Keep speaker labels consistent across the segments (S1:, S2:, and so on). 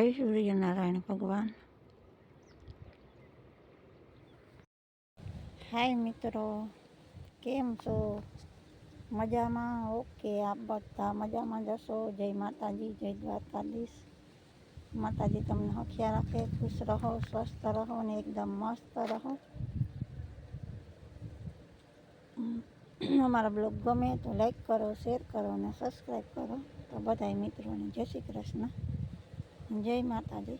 S1: જય સૂર્યનારાયણ ભગવાન. હાય મિત્રો, કેમ છો? મજામાં? ઓકે, આપ બધા મજામાં જશો જય માતાજી, જય દ્વારકાધીશ. માતાજી, તમને હખિયા રાખે, ખુશ રહો, સ્વસ્થ રહો ને એકદમ મસ્ત રહો. અમારા બ્લોગ ગમે તો લાઈક કરો, શેર કરો અને સબસ્ક્રાઈબ કરો. તો બધાય મિત્રોને જય શ્રી કૃષ્ણ. જય માતાજી.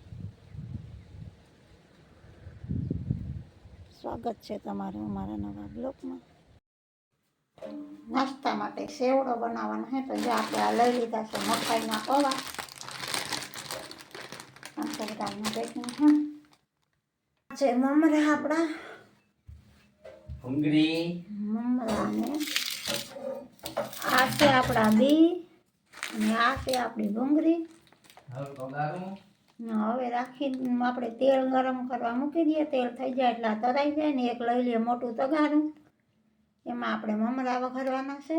S1: સ્વાગત છે તમારું અમારા નવા બ્લોગમાં નાસ્તા માટે સેવડો બનાવવાનો છે તો જે આપણે આ લઈ લીધા છે મકાઈના પૌવા. પાંચસો ગ્રામનું પેકિંગ છે. છે મમરા આપણા.
S2: હંગરી.
S1: મમરા ને આ છે આપણા બી અને આ છે આપણી ભૂંગળી
S2: હવે
S1: રાખી આપણે તેલ ગરમ કરવા મૂકી દઈએ. તેલ થઈ જાય એટલે તરાઈ જાય ને, એક લઈ લઈએ મોટું તગારું. એમાં આપણે મમરા વઘારવાના છે.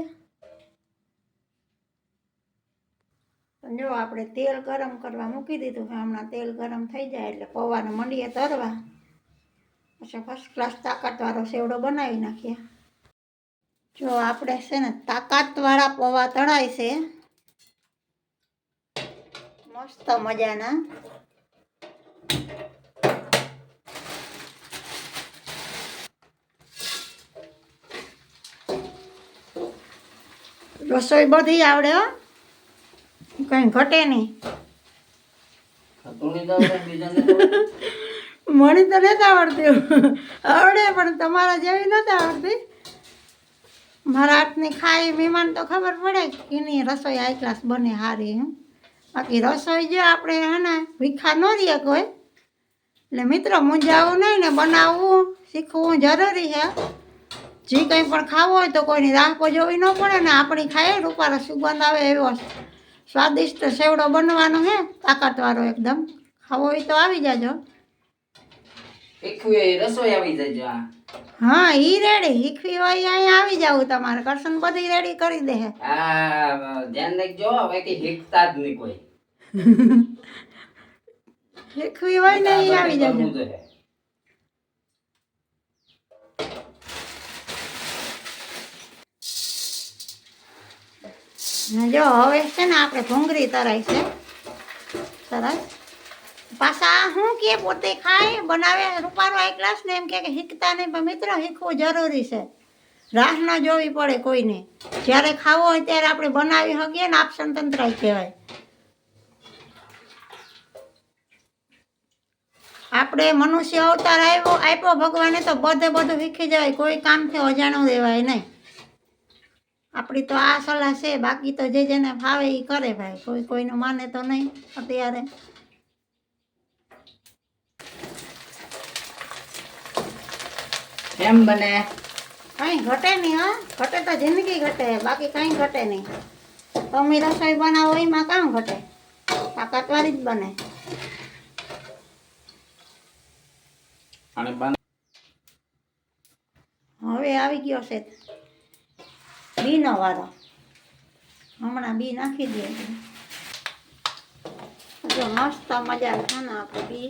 S1: જો આપણે તેલ ગરમ કરવા મૂકી દીધું કે હમણાં તેલ ગરમ થઈ જાય એટલે પૌવાને મંડીએ તરવા. પછી ફર્સ્ટ ક્લાસ તાકાતવાળો સેવડો બનાવી નાખીએ. જો આપણે છે ને તાકાતવાળા પૌવા તળાય છે મસ્ત મજાના રસોઈ બધી આવડે હો કઈ ઘટે નહીં મને તો નથી આવડતી આવડે પણ તમારા જેવી નથી આવડતી મારા હાથની ખાઈ મહેમાન તો ખબર પડે કે એની રસોઈ આ ક્લાસ બને સારી એમ બાકી રસોઈ જો આપણે હે ભીખા ન રહીએ કોઈ. એટલે મિત્રો, મૂંઝાવું નહીં ને બનાવવું શીખવું જરૂરી છે. જે કંઈ પણ ખાવું હોય તો કોઈની રાહ જોવી ન પડે ને આપણી ખાઈએ રૂપારો સુગંધ આવે એવો સ્વાદિષ્ટ સેવડો બનવાનો હે, તાકાતવાળો એકદમ. ખાવો હોય તો આવી જાજો.
S2: રસોઈ આવી જજો
S1: હા ઈ રેડી શીખવી હોય અહીંયા આવી જાવ તમારે. કરશન બધી રેડી કરી દે.
S2: હા ધ્યાન રાખજો હવે કે હિકતા જ નહીં કોઈ.
S1: શીખવી હોય ને ઈ આવી જાજો. ને જો હવે છે ને આપણે ભૂંગળી તરાય છે. સરસ પાછા હું કે પોતે ખાય, બનાવે રૂપારો એક ગ્લાસ ને એમ કે શીખતા નહીં, પણ મિત્ર શીખવું જરૂરી છે. રાહ ન જોવી પડે કોઈને. જ્યારે ખાવો હોય ત્યારે આપણે બનાવી શકીએ ને આપ તંત્ર કહેવાય. આપણે મનુષ્ય અવતાર આવ્યો, આપ્યો ભગવાને તો બધે બધું શીખી જાય. કોઈ કામથી અજાણું રહેવાય નહીં. આપણી તો આ સલાહ છે, બાકી તો જે જેને ફાવે એ કરે ભાઈ. કોઈ કોઈનું માને તો નહીં અત્યારે.
S2: કેમ બને?
S1: કઈ ઘટે નહીં હા. ઘટે તો જિંદગી ઘટે બાકી કઈ ઘટે નહીં. તમે રસોઈ બનાવો એમાં કામ ઘટે. તાકાતવાળી જ બને. હવે આવી ગયો છે બીનો વારો. હમણાં બી નાખી દે. જો મસ્ત મજા છે ને આપણે બી.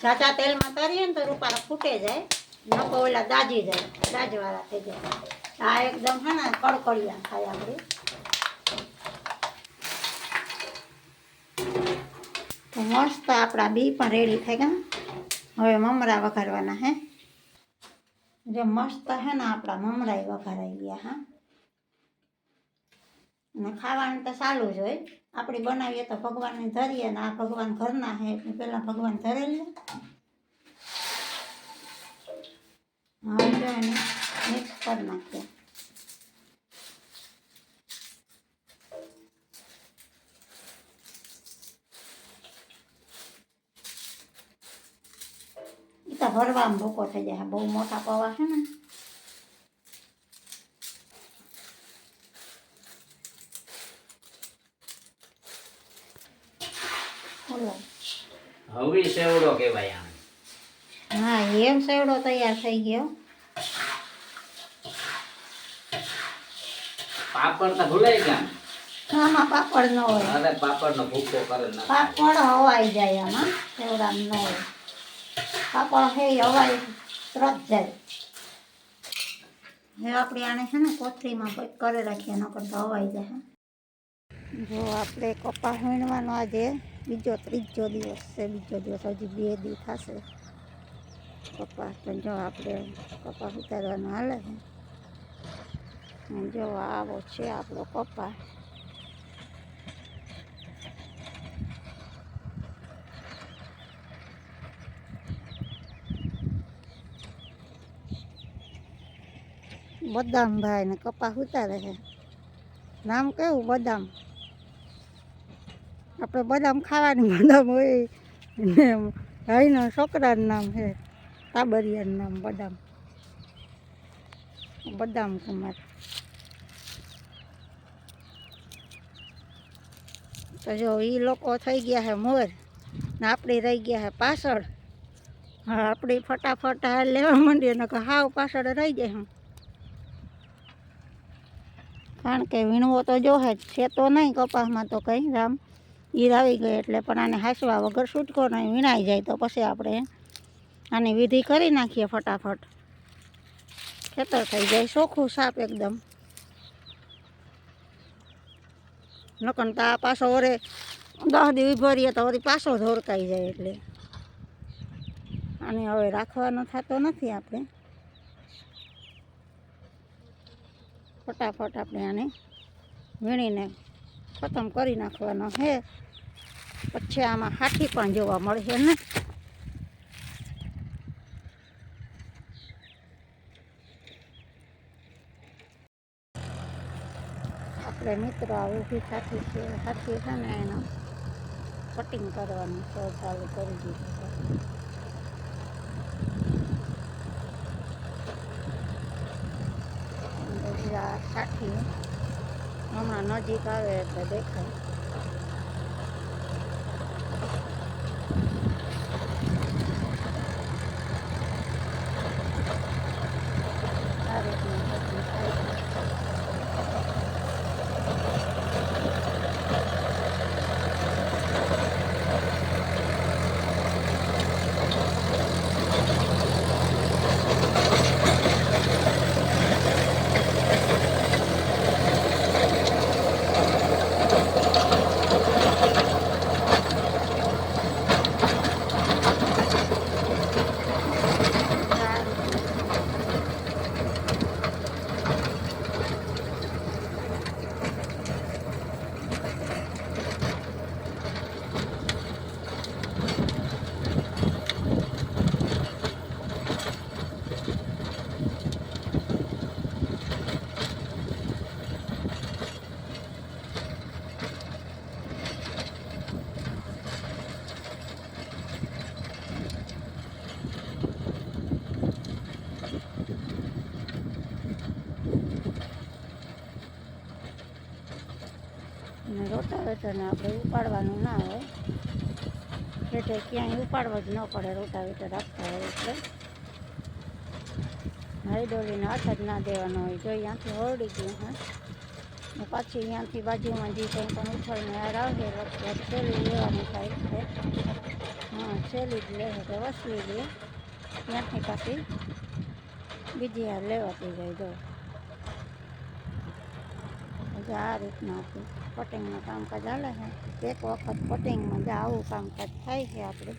S1: ચાચા તેલમાં તરીએ ને તો રૂપારા ફૂટે જાય. નકો ઓલા દાજી જાય, દાજવાળા થઈ જાય. આ એકદમ છે ને કડકડિયા થાય આપણે તો મસ્ત આપણા બી પણ રેડી થઈ ગયા. હવે મમરા વઘારવાના હે. જે મસ્ત હે ને આપણા મમરા વઘારાઈ ગયા હા. અને ખાવાનું તો સારું જ હોય. આપણે બનાવીએ તો ભગવાનને ધરીએ ને આ ભગવાન ઘરના હે એટલે પહેલાં ભગવાન ધરેલ હવે એને મિક્સ કરી નાખીએ. તો ભરવામાં ભૂકો થઈ જાય. બહુ મોટા પૌવા છે ને.
S2: હવે સેવડો કહેવાય આને
S1: હા એમ સેવડો તૈયાર થઈ ગયો
S2: પાપડ તો ભૂલાઈ ગયા
S1: આમાં પાપડ ન હોય
S2: હવે પાપડનો ભૂકો કરે નાખે.
S1: પાપડ હવાઈ જાય આમાં એવડા ન હોય પાપડ હે હવાઈ તરત જાય હવે આપણે આને છે ને કોથળીમાં પેક કરી રાખીએ નકર તો હવાઈ જાય જો આપણે કપા વીણવાનો આજે બીજો ત્રીજો દિવસ છે બીજો દિવસ હજી બે દી થશે. કપા તો જો આપણે કપાસ ઉતારવાનું હાલે? છે જો આવો છે આપણો કપાસ બદામ ભાઈ ને કપાસ ઉતારે છે. નામ કેવું બદામ? આપણે બદામ ખાવાની બદામ હોય ને ભાઈના છોકરાનું નામ છે. તાબરિયાનું નામ બદામ બદામ કુમાર તો જો એ લોકો થઈ ગયા છે મોર ને આપણે રહી ગયા છે પાછળ હા આપણે ફટાફટ આ લેવા માંડીએ ને હાવ પાછળ રહી જાય હું કારણ કે વીણવો તો જોહે જ છે તો નહીં કપાસમાં તો કંઈ રામ ઈર આવી ગઈ એટલે પણ આને હાંસવા વગર છૂટકો નહીં વીણાઈ જાય તો પછી આપણે આની વિધિ કરી નાખીએ ફટાફટ. ખેતર થઈ જાય, ચોખ્ખું સાપ એકદમ. નકન તો આ પાછો વરે દસ દિવસ ભરીએ તો વળી પાછો ધોરકાઈ જાય એટલે. અને હવે રાખવાનો થતો નથી આપણે. ફટાફટ આપણે આને વીણીને ખતમ કરી નાખવાનો છે પછી આમાં હાથી પણ જોવા મળશે ને. આપણે મિત્રો આ ઊભી સાથી છે. હાથી છે ને એનો કટિંગ કરવાનું તો ચાલુ કરી દીધું છે. સાથી હમણાં નજીક આવે એટલે દેખાય આ રીતનું બધું થાય છે. આ રીતનું અને રોટાવેટરને આપણે ઉપાડવાનું ના હોય. એટલે ક્યાંય ઉપાડવા જ ન પડે, રોટાવેટર રાખતા હોય એટલે. હરી ડોલીને હાથ જ ના દેવાનો હોય. જો અહીંયાથી ઓરડી ગયું, હા. ને પાછી અહીંયાથી બાજુમાં જે કંઈ પણ ઉછળને હાર આવે વખતે છેલ્લી લેવાની થાય છે. હા છેલ્લી જ લે છે વસલી લે. ત્યાંથી પાછી બીજી હાર લેવાતી જાય, જો. એટલે આ રીતના હતું. કટિંગનું કામકાજ ચાલે છે. એક વખત કટિંગમાં જે આવું કામકાજ થાય છે આપણે